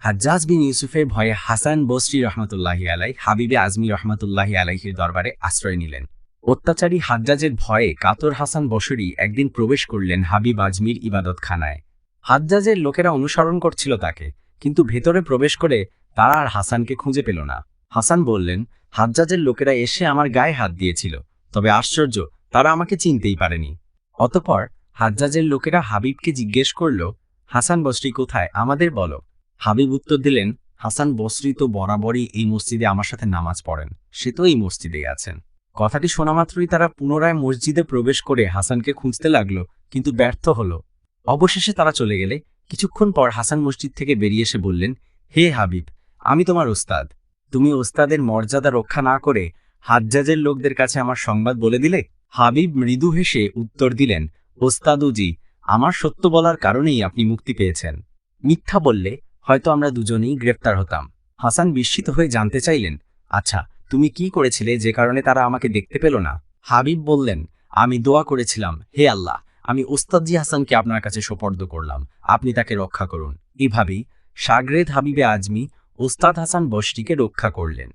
হাজ্জাজ বিন ইউসুফের ভয়ে হাসান বসরি রহমতুল্লাহি আলাই হাবিবে আজমি রহমতুল্লাহি আলাইহির দরবারে আশ্রয় নিলেন। অত্যাচারী হাজ্জাজের ভয়ে কাতর হাসান বসরি একদিন প্রবেশ করলেন হাবিব আজমির ইবাদতখানায়। হাজ্জাজের লোকেরা অনুসরণ করছিল তাকে, কিন্তু ভেতরে প্রবেশ করে তারা আর হাসানকে খুঁজে পেল না। হাসান বললেন, হাজ্জাজের লোকেরা এসে আমার গায়ে হাত দিয়েছিল, তবে আশ্চর্য, তারা আমাকে চিনতেই পারেনি। অতপর হাজ্জাজের লোকেরা হাবিবকে জিজ্ঞেস করল, হাসান বসরি কোথায়? আমাদের বলো। হাবিব উত্তর দিলেন, হাসান বসরি তো বরাবরই এই মসজিদে আমার সাথে নামাজ পড়েন। সে তো এই মসজিদে আছেন। কথাটি শোনা মাত্রই তারা পুনরায় মসজিদে প্রবেশ করে হাসানকে খুঁজতে লাগল, কিন্তু ব্যর্থ হলো। অবশেষে তারা চলে গেলে, কিছুক্ষণ পর হাসান মসজিদ থেকে বেরিয়ে এসে বললেন, হে হাবিব, আমি তোমার ওস্তাদ। তুমি ওস্তাদের মর্যাদা রক্ষা না করে হাজ্জাজের লোকদের কাছে আমার সংবাদ বলে দিলে? হাবিব মৃদু হেসে উত্তর দিলেন ওস্তাদুজি আমার সত্য বলার কারণেই আপনি মুক্তি পেয়েছেন। মিথ্যা বললে হয়তো আমরা দুজনেই গ্রেপ্তার হতাম। হাসান বিস্মিত হয়ে জানতে চাইলেন আচ্ছা তুমি কি করেছিলে যে কারণে তারা আমাকে দেখতে পেল না? হাবিব বললেন, আমি দোয়া করেছিলাম, হে আল্লাহ, আমি ওস্তাদজি হাসানকে আপনার কাছে সোপর্দ করলাম, আপনি তাকে রক্ষা করুন। এভাবেই সাগরেদ হাবিবে আজমি ওস্তাদ হাসান বসটিকে রক্ষা করলেন।